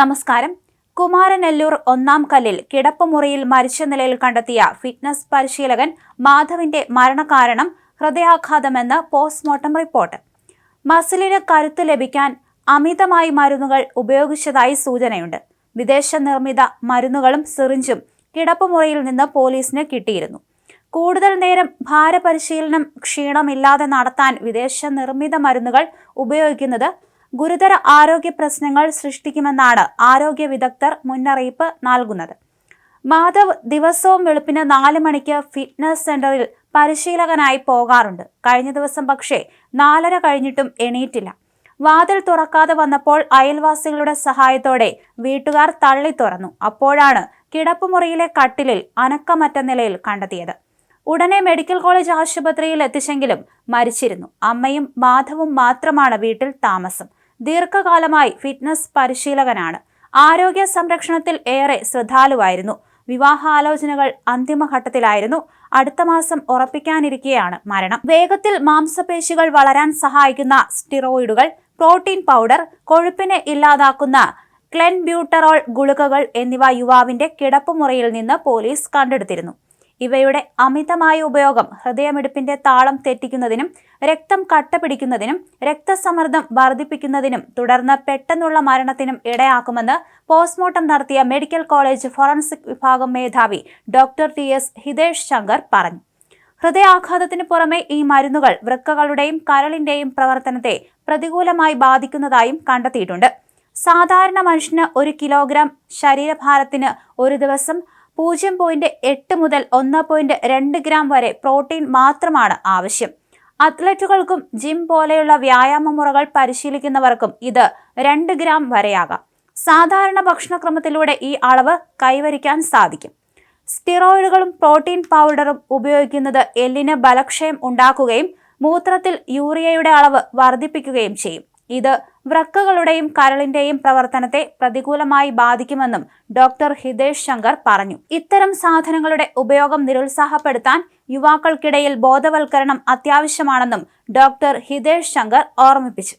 നമസ്കാരം. കുമാരനെല്ലൂർ ഒന്നാം കല്ലിൽ കിടപ്പുമുറിയിൽ മരിച്ച നിലയിൽ കണ്ടെത്തിയ ഫിറ്റ്നസ് പരിശീലകൻ മാധവിന്റെ മരണകാരണം ഹൃദയാഘാതമെന്ന് പോസ്റ്റ്മോർട്ടം റിപ്പോർട്ട്. മസിലിന് കരുത്ത് ലഭിക്കാൻ അമിതമായി മരുന്നുകൾ ഉപയോഗിച്ചതായി സൂചനയുണ്ട്. വിദേശ നിർമ്മിത മരുന്നുകളും സിറിഞ്ചും കിടപ്പുമുറിയിൽ നിന്ന് പോലീസിന് കിട്ടിയിരുന്നു. കൂടുതൽ നേരം ഭാരപരിശീലനം ക്ഷീണമില്ലാതെ നടത്താൻ വിദേശ നിർമ്മിത മരുന്നുകൾ ഉപയോഗിക്കുന്നത് ഗുരുതര ആരോഗ്യ പ്രശ്നങ്ങൾ സൃഷ്ടിക്കുമെന്നാണ് ആരോഗ്യ വിദഗ്ധർ മുന്നറിയിപ്പ് നൽകുന്നത്. മാധവ് ദിവസവും വെളുപ്പിന് നാല് മണിക്ക് ഫിറ്റ്നസ് സെന്ററിൽ പരിശീലകനായി പോകാറുണ്ട്. കഴിഞ്ഞ ദിവസം പക്ഷേ നാലര കഴിഞ്ഞിട്ടും എണീറ്റില്ല. വാതിൽ തുറക്കാതെ വന്നപ്പോൾ അയൽവാസികളുടെ സഹായത്തോടെ വീട്ടുകാർ തള്ളി തുറന്നു. അപ്പോഴാണ് കിടപ്പുമുറിയിലെ കട്ടിലിൽ അനക്കമറ്റ നിലയിൽ കണ്ടെത്തിയത്. ഉടനെ മെഡിക്കൽ കോളേജ് ആശുപത്രിയിൽ എത്തിച്ചെങ്കിലും മരിച്ചിരുന്നു. അമ്മയും മാധവും മാത്രമാണ് വീട്ടിൽ താമസം. ദീർഘകാലമായി ഫിറ്റ്നസ് പരിശീലകനാണ്. ആരോഗ്യ സംരക്ഷണത്തിൽ ഏറെ ശ്രദ്ധാലുവായിരുന്നു. വിവാഹാലോചനകൾ അന്തിമഘട്ടത്തിലായിരുന്നു. അടുത്ത മാസം ഉറപ്പിക്കാനിരിക്കെയാണ് മരണം. വേഗത്തിൽ മാംസപേശികൾ വളരാൻ സഹായിക്കുന്ന സ്റ്റിറോയിഡുകൾ പ്രോട്ടീൻ പൗഡർ കൊഴുപ്പിനെ ഇല്ലാതാക്കുന്ന ക്ലെൻബ്യൂട്ടറോൾ ഗുളികകൾ എന്നിവ യുവാവിന്റെ കിടപ്പുമുറിയിൽ നിന്ന് പോലീസ് കണ്ടെടുത്തിരുന്നു. ഇവയുടെ അമിതമായ ഉപയോഗം ഹൃദയമിടിപ്പിന്റെ താളം തെറ്റിക്കുന്നതിനും രക്തം കട്ട പിടിക്കുന്നതിനും രക്തസമ്മർദ്ദം വർദ്ധിപ്പിക്കുന്നതിനും തുടർന്ന് പെട്ടെന്നുള്ള മരണത്തിനും ഇടയാക്കുമെന്ന് പോസ്റ്റ്മോർട്ടം നടത്തിയ മെഡിക്കൽ കോളേജ് ഫോറൻസിക് വിഭാഗം മേധാവി doctor T S Hitesh Shankar പറഞ്ഞു. ഹൃദയാഘാതത്തിന് പുറമെ ഈ മരുന്നുകൾ വൃക്കകളുടെയും കരളിന്റെയും പ്രവർത്തനത്തെ പ്രതികൂലമായി ബാധിക്കുന്നതായും കണ്ടെത്തിയിട്ടുണ്ട്. സാധാരണ മനുഷ്യന് ഒരു കിലോഗ്രാം ശരീരഭാരത്തിന് ഒരു ദിവസം പൂജ്യം പോയിന്റ് എട്ട് മുതൽ ഒന്ന് പോയിന്റ് രണ്ട് ഗ്രാം വരെ പ്രോട്ടീൻ മാത്രമാണ് ആവശ്യം. അത്ലറ്റുകൾക്കും ജിം പോലെയുള്ള വ്യായാമ മുറകൾ പരിശീലിക്കുന്നവർക്കും ഇത് രണ്ട് ഗ്രാം വരെയാകാം. സാധാരണ ഭക്ഷണക്രമത്തിലൂടെ ഈ അളവ് കൈവരിക്കാൻ സാധിക്കും. സ്റ്റിറോയിഡുകളും പ്രോട്ടീൻ പൗഡറും ഉപയോഗിക്കുന്നത് എല്ലിന് ബലക്ഷയം ഉണ്ടാക്കുകയും മൂത്രത്തിൽ യൂറിയയുടെ അളവ് വർദ്ധിപ്പിക്കുകയും ചെയ്യും. ഇത് വൃക്കകളുടെയും കരളിന്റെയും പ്രവർത്തനത്തെ പ്രതികൂലമായി ബാധിക്കുമെന്നും ഡോക്ടർ ഹിതേഷ് ശങ്കർ പറഞ്ഞു. ഇത്തരം സാധനങ്ങളുടെ ഉപയോഗം നിരുത്സാഹപ്പെടുത്താൻ യുവാക്കൾക്കിടയിൽ ബോധവൽക്കരണം അത്യാവശ്യമാണെന്നും ഡോക്ടർ ഹിതേഷ് ശങ്കർ ഓർമ്മിപ്പിച്ചു.